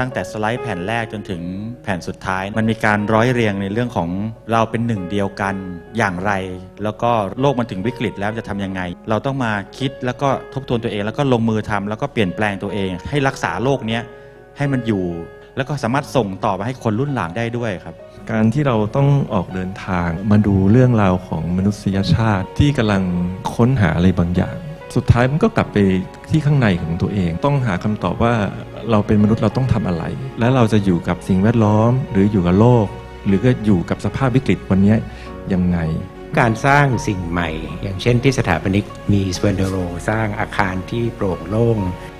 ตั้งแต่สไลด์แผ่นแรกจนถึงแผ่นสุดท้าย มันมีการร้อยเรียงในเรื่องของเราเป็นหนึ่งเดียวกันอย่างไร แล้วก็โลกมันถึงวิกฤตแล้วจะทำยังไง เราต้องมาคิดแล้วก็ทบทวนตัวเอง แล้วก็ลงมือทำแล้วก็เปลี่ยนแปลงตัวเอง ให้รักษาโลกนี้ให้มันอยู่ แล้วก็สามารถส่งต่อไปให้คนรุ่นหลังได้ด้วยครับการที่เราต้องออกเดินทางมาดูเรื่องราวของมนุษยชาติที่กำลังค้นหาอะไรบางอย่าง สุดท้ายมันก็กลับไปที่ข้างในของตัวเอง ต้องหาคำตอบว่า เราเป็นมนุษย์เราต้องทำอะไร และเราจะอยู่กับสิ่งแวดล้อม หรืออยู่กับโลก หรือก็อยู่กับสภาพวิกฤตวันนี้ยังไง การสร้างสิ่งใหม่ อย่างเช่นที่สถาปนิกมีสเวนเดโร สร้างอาคารที่โปร่งโล่ง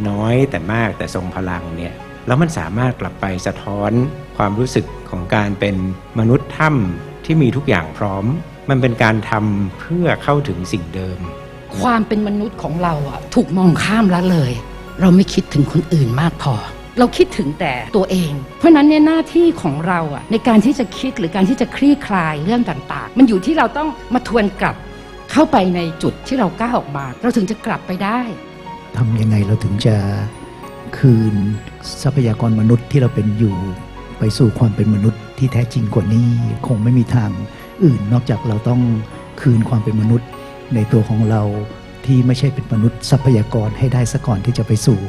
น้อยแต่มากแต่ทรงพลังเนี่ยแล้วมันสามารถกลับไปสะท้อนความรู้สึกของการเป็นมนุษย์ถ้ำที่มีทุกอย่างพร้อม มันเป็นการทำเพื่อเข้าถึงสิ่งเดิม ความเป็นมนุษย์ของเราอะถูกมองข้ามละเลย เราไม่คิดถึงคนอื่นมากพอ เราคิดถึงแต่ตัวเอง เพราะนั้นเนี่ยหน้าที่ของเราอะในการที่จะคิดหรือการที่จะคลี่คลายเรื่องต่างๆ มันอยู่ที่เราต้องมาทวนกลับเข้าไปในจุดที่เราก้าวออกมา เราถึงจะกลับไปได้ทำยังไงเราถึงจะคืนทรัพยากรมนุษย์ที่เราเป็นอยู่ไปสู่ความเป็นมนุษย์ที่แท้จริงกว่านี้ คงไม่มีทางอื่นนอกจากเราต้องคืนความเป็นมนุษย์ในตัวของเรา ที่ไม่ใช่เป็นมนุษย์ทรัพยากรให้ได้ซะก่อนที่จะไปสู่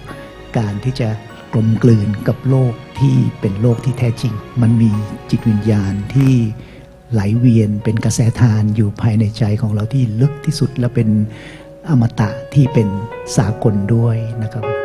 การที่จะกลมกลืนกับโลกที่เป็นโลกที่แท้จริง มันมีจิตวิญญาณที่ไหลเวียนเป็นกระแสทานอยู่ภายในใจของเราที่ลึกที่สุดและเป็นอมตะที่เป็นสากลด้วยนะครับ